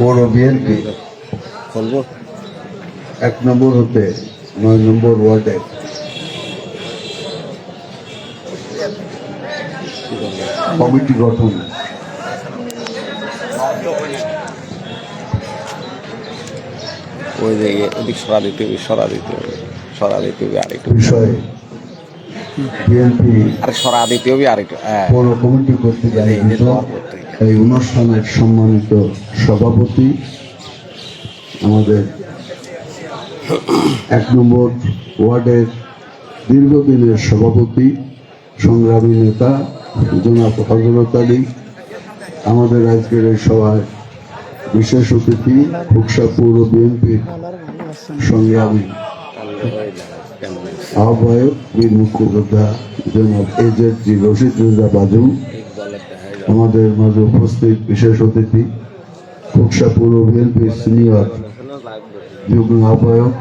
পৌর বিএনপি। এক নম্বর হতে নয় নম্বর ওয়ার্ডে। কমিটি গঠন। ওই যে ওদিক সরা দিতে হবে সরা দিতে হবে সরা দিতে হবে আরেকটু। বিষয়ে বিএনপি আরে সরা দিতে হবে আরেকটু হ্যাঁ। কমিটি কর্তৃক আয়োজিত এই অনুষ্ঠানের সম্মানিত সভাপতি, আমাদের এক নম্বর ওয়ার্ডের দীর্ঘদিনের সভাপতি, সংগ্রামী নেতা, জনাব হজরত আলী, আমাদের আজকের এই সভায় বিশেষ অতিথি খুকসা পৌর বিএনপির সংগ্রামী আহ্বায়ক, বীর মুক্তিযোদ্ধা জনাব এজেড জি রশিদ রেজা বাজু আমাদের মাঝে উপস্থিত বিশেষ অতিথি খুকসা পৌর বিএনপির সিনিয়র যুগ্ম আহ্বায়ক,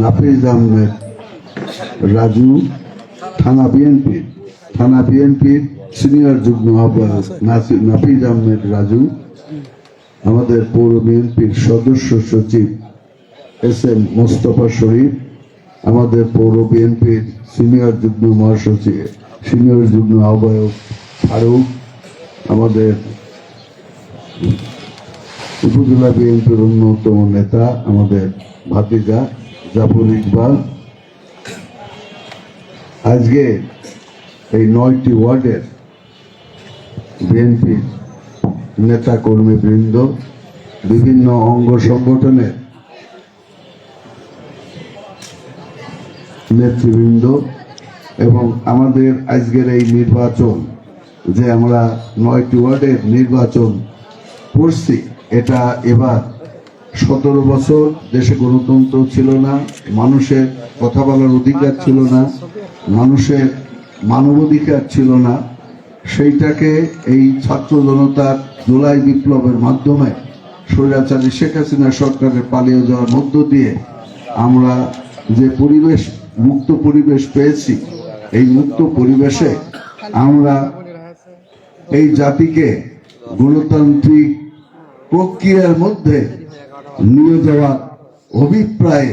নাফিজ আহমেদ রাজু, থানা বিএনপির থানা বিএনপির সিনিয়র যুগ্ম আহ্বায়ক নাফিজ আহমেদ রাজু, আমাদের পৌর বিএনপির সদস্য সচিব এস এম মোস্তফা শরীফ আমাদের পৌর বিএনপির সিনিয়র যুগ্ম মহাসচিব সিনিয়র যুগ্ম আহ্বায়ক ফারুক, আমাদের উপজেলা বিএনপির অন্যতম নেতা, আমাদের ভাতিজা জাফর ইকবাল। আজকে এই নয়টি ওয়ার্ডের বিএনপির নেতা কর্মী বৃন্দ বিভিন্ন অঙ্গ সংগঠনের নেতৃবৃন্দ এবং আমাদের আজকের এই নির্বাচন যে আমরা নয়টি ওয়ার্ডের নির্বাচন করছি, এটা এবার সতেরো বছর দেশে গণতন্ত্র ছিল না, মানুষের কথা বলার অধিকার ছিল না, মানুষের মানবাধিকার ছিল না। সেইটাকে এই ছাত্র জনতার জুলাই বিপ্লবের মাধ্যমে স্বৈরাচারী শেখ হাসিনা সরকারের পালিয়ে যাওয়ার মধ্য দিয়ে আমরা যে পরিবেশ, মুক্ত পরিবেশ পেয়েছি এই মুক্ত পরিবেশে আমরা এই জাতিকে গণতান্ত্রিক প্রক্রিয়ার মধ্যে নিয়ে যাওয়ার অভিপ্রায়ে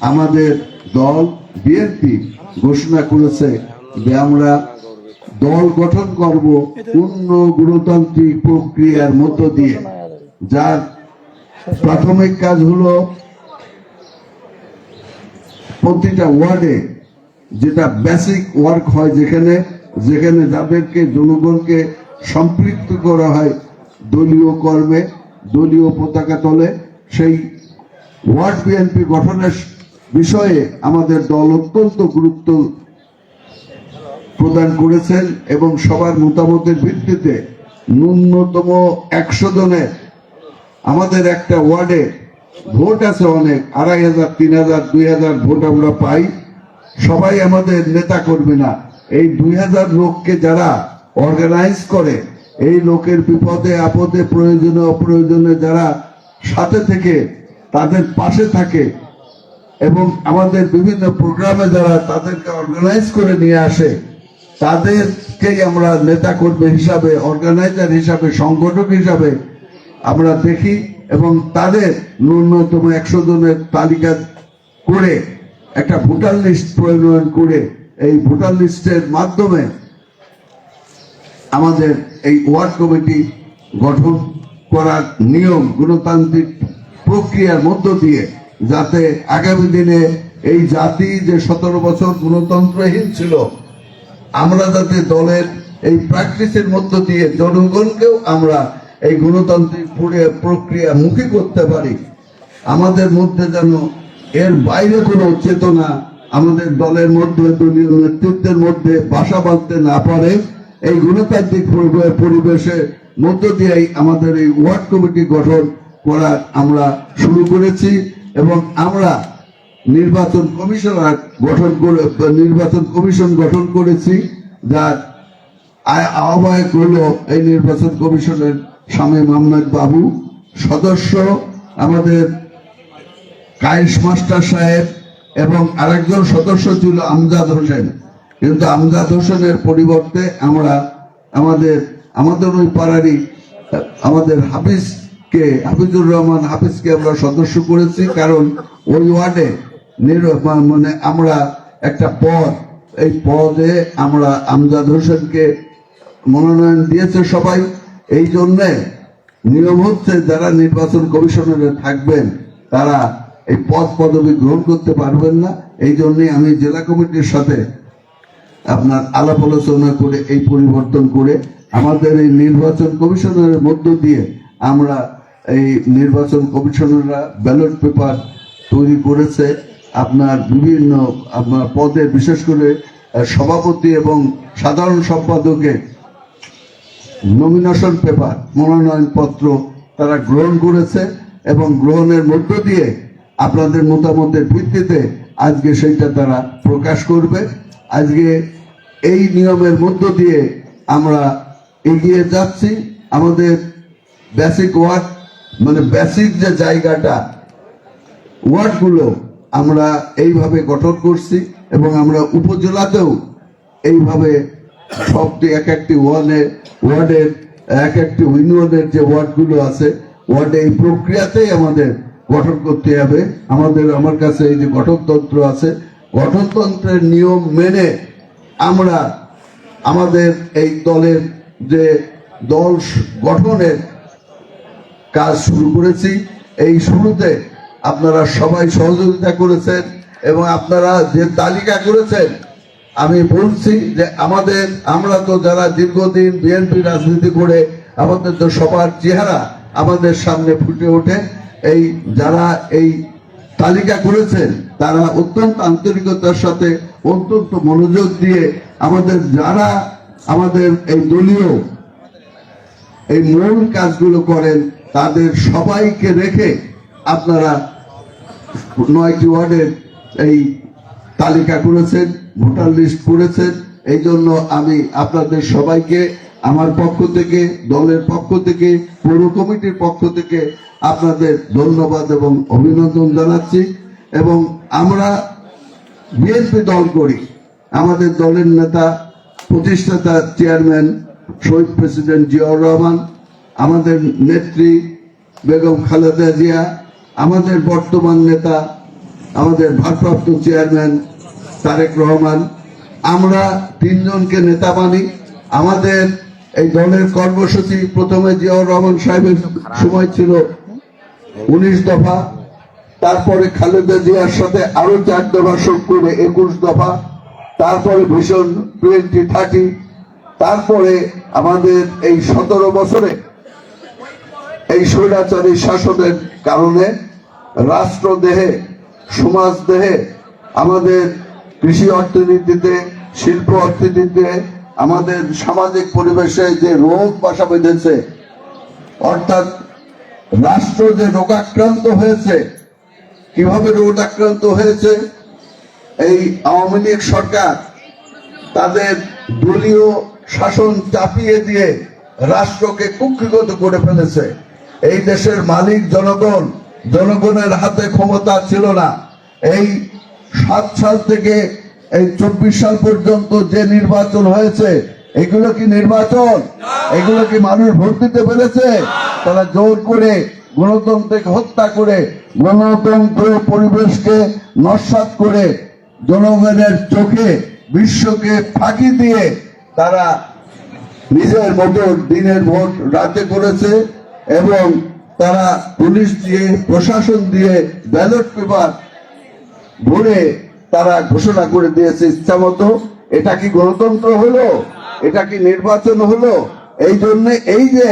আমাদের দল বিএনপি ঘোষণা করেছে যে আমরা দল গঠন করব পূর্ণ গণতান্ত্রিক প্রক্রিয়ার মধ্য দিয়ে। যার প্রাথমিক কাজ হলো প্রতিটা ওয়ার্ডে যেটা বেসিক ওয়ার্ক হয় যেখানে যেখানে যাদেরকে, জনগণকে সম্পৃক্ত করা হয় দলীয় কর্মে, দলীয় পতাকা তলে, সেই ওয়ার্ড বিএনপি গঠনের বিষয়ে আমাদের দল অত্যন্ত গুরুত্ব প্রদান করেছেন এবং সবার মতামতের ভিত্তিতে ন্যূনতম একশো জনের আমাদের একটা ওয়ার্ডে ভোট আছে অনেক, আড়াই হাজার, তিন হাজার, দুই হাজার ভোট আমরা পাই। সবাই আমাদের নেতা কর্মী না। এই দুই হাজার লোককে যারা অর্গানাইজ করে, এই লোকের বিপদে, আপদে, প্রয়োজনে, অপ্রয়োজনে যারা সাথে থেকে, তাদের পাশে থাকে এবং আমাদের বিভিন্ন প্রোগ্রামে যারা তাদেরকে অর্গানাইজ করে নিয়ে আসে তাদেরকেই আমরা নেতা কর্মী হিসাবে অর্গানাইজার হিসাবে, সংগঠক হিসাবে আমরা দেখি এবং তাদের ন্যূনতম একশো জনের তালিকা করে একটা ভোটার লিস্ট প্রণয়ন করে এই ভোটার লিস্টের মাধ্যমে আমাদের এই ওয়ার্ড কমিটি গঠন করার নিয়ম, গণতান্ত্রিক প্রক্রিয়ার মধ্য দিয়ে যাতে আগামী দিনে এই জাতি যে সতেরো বছর গণতন্ত্রহীন ছিল, আমরা যাতে দলের এই প্র্যাকটিসের মধ্য দিয়ে জনগণকেও আমরা এই গণতান্ত্রিক প্রক্রিয়া মুখী করতে পারি। আমাদের মধ্যে যেন এর বাইরে কোনো চেতনা আমাদের দলের মধ্যে, দলীয় নেতৃত্বের মধ্যে বাসা বাঁধতে না পারে। এই গণতান্ত্রিক পরিবে- পরিবেশের মধ্য দিয়েই আমাদের এই ওয়ার্ড কমিটি গঠন করা আমরা শুরু করেছি এবং আমরা নির্বাচন কমিশনার গঠন করে, নির্বাচন কমিশন গঠন করেছি যার আহ্বায়ক হল এই নির্বাচন কমিশনের স্বামী মোহাম্মদ বাবু, সদস্য। আমাদের কায়েস মাস্টার সাহেব এবং আরেকজন সদস্য ছিল আমজাদ হোসেন। কিন্তু আমজাদ হোসেনের পরিবর্তে আমরা আমাদের আমাদের ওই পাড়ারই, আমাদের হাফিজকে, হাফিজুর রহমান হাফিজকে আমরা সদস্য করেছি কারণ ওই ওয়ার্ডে মানে আমরা একটা পদ, এই পদে আমরা আমজাদ হোসেনকে মনোনয়ন দিয়েছে সবাই। এই জন্যে নিয়ম হচ্ছে, যারা নির্বাচন কমিশনারে থাকবেন, তারা এই পদ পদবি গ্রহণ করতে পারবেন না। এই জন্যই আমি জেলা কমিটির সাথে আপনার আলাপ আলোচনা করে এই পরিবর্তন করে আমাদের এই নির্বাচন কমিশনের মধ্য দিয়ে আমরা এই নির্বাচন কমিশনাররা ব্যালট পেপার তৈরি করেছে। আপনার বিভিন্ন আপনার পদে বিশেষ করে সভাপতি এবং সাধারণ সম্পাদকের নমিনেশন পেপার মনোনয়ন পত্র তারা গ্রহণ করেছে এবং গ্রহণের মধ্য দিয়ে আপনাদের মতামতের ভিত্তিতে আজকে সেইটা তারা প্রকাশ করবে। আজকে এই নিয়মের মধ্য দিয়ে আমরা এগিয়ে যাচ্ছি। আমাদের বেসিক ওয়ার্ড মানে বেসিক যে জায়গাটা ওয়ার্ডগুলো আমরা এইভাবে গঠন করছি এবং আমরা উপজেলাতেও এইভাবে সবটি এক একটি ওয়ার্ডে ওয়ার্ডের, এক একটি ইউনিয়নের যে ওয়ার্ডগুলো আছে, ওয়ার্ডে এই প্রক্রিয়াতেই আমাদের গঠন করতে হবে। আমাদের, আমার কাছে এই যে গঠনতন্ত্র আছে, গঠনতন্ত্রের নিয়ম মেনে আমরা আমাদের এই দলের যে দল গঠনের কাজ শুরু করেছি। এই শুরুতে আপনারা সবাই সহযোগিতা করেছেন এবং আপনারা যে তালিকা করেছেন, আমি বলছি যে আমাদের, আমরা তো যারা দীর্ঘদিন বিএনপি রাজনীতি করে, আমাদের তো সবার চেহারা আমাদের সামনে ফুটে ওঠে। এই যারা এই তালিকা করেছেন, তারা অত্যন্ত আন্তরিকতার সাথে অত্যন্ত মনোযোগ দিয়ে আমাদের যারা আমাদের এই দলীয় এই মূল কাজগুলো করেন, তাদের সবাইকে রেখে আপনারা নয়টি ওয়ার্ডের এই তালিকা করেছেন, ভোটার লিস্ট করেছেন। এই জন্য আমি আপনাদের সবাইকে আমার পক্ষ থেকে, দলের পক্ষ থেকে, পৌর কমিটির পক্ষ থেকে আপনাদের ধন্যবাদ এবং অভিনন্দন জানাচ্ছি এবং আমরা বিএনপি দল করি। আমাদের দলের নেতা, প্রতিষ্ঠাতা চেয়ারম্যান, শহীদ প্রেসিডেন্ট জিয়াউর রহমান, আমাদের নেত্রী বেগম খালেদা জিয়া, আমাদের বর্তমান নেতা, আমাদের ভারপ্রাপ্ত চেয়ারম্যান তারেক রহমান। আমরা তিনজনকে নেতা মানি। আমাদের এই দলের কর্মসূচি প্রথমে জিয়াউর রহমান সাহেবের সময় ছিল উনিশ দফা, তারপরে খালেদা জিয়ার সাথে আরও চার দফা যোগ করে একুশ দফা, তারপরে ভীষণ টোয়েন্টি থার্টি, তারপরে আমাদের এই সতেরো বছরে এই স্বৈরাচারী শাসনের কারণে রাষ্ট্র দেহে সমাজ দেহে আমাদের কৃষি অর্থনীতিতে, শিল্প অর্থনীতিতে আমাদের সামাজিক পরিবেশে যে রোগ বাসা বেঁধেছে, অর্থাৎ রাষ্ট্র যে রোগাক্রান্ত হয়েছে, কীভাবে রোগাক্রান্ত হয়েছে, এই আওয়ামী লীগ সরকার তাদের দলীয় শাসন চাপিয়ে দিয়ে রাষ্ট্রকে কুক্ষিগত করে ফেলেছে। এই দেশের মালিক জনগণ, জনগণের হাতে ক্ষমতা ছিল না। এই সাত সাল থেকে এই চব্বিশ সাল পর্যন্ত যে নির্বাচন হয়েছে, এগুলো কি নির্বাচন? এগুলো কি মানুষ ভোট দিতে পেরেছে? তারা জোর করে গণতন্ত্রকে হত্যা করে, গণতন্ত্র পরিবেশকে নস্বাত করে জনগণের চোখে, বিশ্বকে ফাঁকি দিয়ে তারা নিজের মতো দিনের ভোট রাতে করেছে এবং তারা পুলিশ দিয়ে, প্রশাসন দিয়ে, ব্যালট পেপার ভরে তারা ঘোষণা করে দিয়েছে ইচ্ছা মতো। এটা কি গণতন্ত্র হলো? এটা কি নির্বাচন হলো? এই জন্য এই যে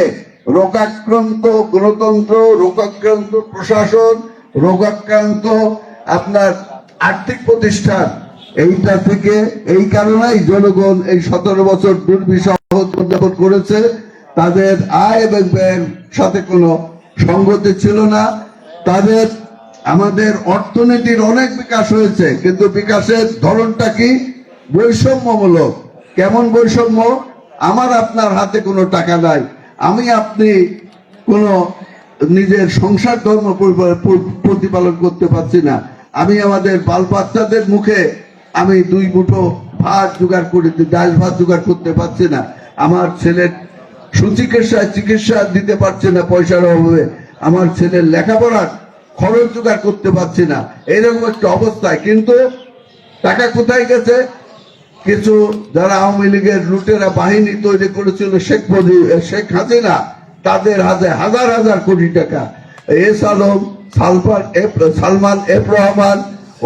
রোগাক্রান্ত গণতন্ত্র, রোগাক্রান্ত প্রশাসন, রোগাক্রান্ত আপনার আর্থিক প্রতিষ্ঠান, এইটা থেকে এই কারণেই জনগণ এই সতেরো বছর দুর্বিষহ উদযাপন করেছে। তাদের আয় এবং ব্যয়ের সাথে কোনো সঙ্গতি ছিল না। তাদের আমাদের অর্থনীতির অনেক বিকাশ হয়েছে, কিন্তু বিকাশের ধরনটা কি? বৈষম্যমূলক। কেমন বৈষম্য? আমার আপনার হাতে কোনো টাকা নাই। আমি আপনি কোনো নিজের সংসার ধর্ম প্রতিপালন করতে পারছি না। আমি আমাদের বাল বাচ্চাদের মুখে আমি দুই মুঠো ভাত জোগাড় করে ডাল ভাত জোগাড় করতে পারছি না। আমার ছেলের সুচিকিৎসা চিকিৎসা দিতে পারছে না পয়সার অভাবে। আমার ছেলের লেখাপড়ার খরচ জোগাড় করতে পারছি না। এরকম একটা অবস্থায়। কিন্তু টাকা কোথায় গেছে? কিছু যারা আওয়ামী লীগের লুটেরা বাহিনী তৈরি করেছিল, শেখ মুজিব শেখ হাসিনা, তাদের হাতে হাজার হাজার কোটি টাকা। S Alam, Salman F Salman F Rahman,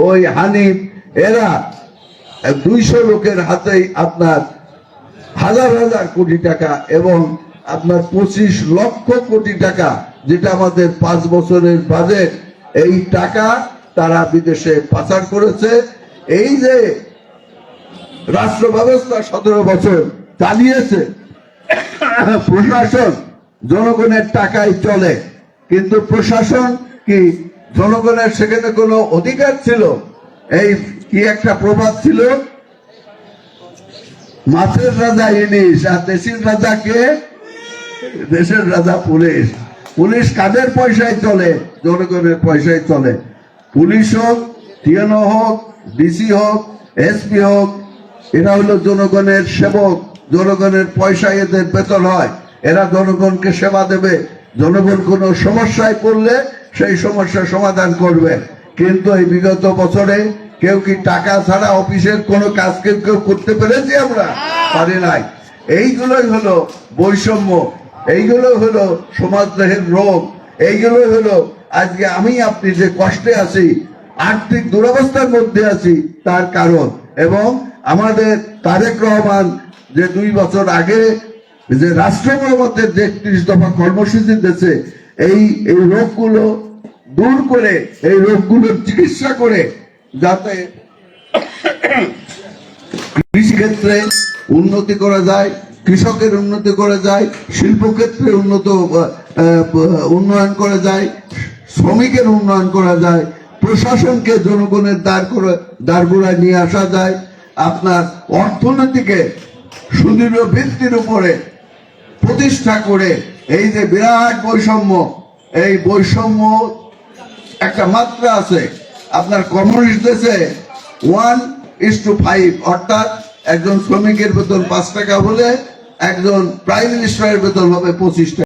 ওই হানিফ, এরা দুইশো লোকের হাতেই আপনার হাজার হাজার কোটি টাকা এবং আপনার পঁচিশ লক্ষ কোটি টাকা, যেটা আমাদের পাঁচ বছরের বাজেট এই টাকা তারা বিদেশে পাচার করেছে। এই যে রাষ্ট্র ব্যবস্থা সতেরো বছর চালিয়েছে, প্রশাসন জনগণের টাকায় চলে। কিন্তু প্রশাসন কি জনগণের সেখানে কোনো অধিকার ছিল? এই কি একটা প্রভাব ছিল? মাছের রাজা ইলিশ আর দেশের রাজা কে? দেশের রাজা পুলিশ। পুলিশ কাদের পয়সায় চলে? জনগণের পয়সায় চলে। পুলিশ হোক, টিএনও হোক, ডিসি হোক, এসপি হোক, এরা হলো জনগণের সেবক। জনগণের পয়সায় এদের বেতন হয়। এরা জনগণকে সেবা দেবে। জনগণ কোনো সমস্যায় পড়লে সেই সমস্যার সমাধান করবে। কিন্তু এই বিগত বছরে কেউ কি টাকা ছাড়া অফিসের কোনো কাজকে কেউ করতে পেরেছি আমরা? পারি নাই। এইগুলোই হলো বৈষম্য। এইগুলো হলো সমাজদেহের রোগ। এইগুলো হলো আজকে আমি আপনি যে কষ্টে আছি, আর্থিক দুরবস্থার মধ্যে আছি, তার কারণ। এবং আমাদের তারেক রহমান যে দুই বছর আগে যে রাষ্ট্র মেরামতের যে একত্রিশ দফা কর্মসূচি দিয়েছে, এই এই রোগগুলো দূর করে, এই রোগগুলোর চিকিৎসা করে যাতে কৃষিক্ষেত্রে উন্নতি করা যায় কৃষকের উন্নতি করা যায় শিল্পক্ষেত্রে উন্নত উন্নয়ন করা যায়, শ্রমিকের উন্নয়ন করা যায়, প্রশাসনকে জনগণের দ্বার করে দ্বারগোড়ায় নিয়ে আসা যায়। আপনার অর্থনীতিকে সুদৃঢ় ভিত্তির উপরে প্রতিষ্ঠা করে এই যে বিরাট বৈষম্য, এই বৈষম্য একটা মাত্রা আছে। আপনার কমিউনিস্ট দেশে ওয়ান ইস টু ফাইভ অর্থাৎ একজন শ্রমিকের বেতন পাঁচ টাকা হলে একজন প্রাইম মিনিস্টারের বেতন হবে পঁচিশ টাকা।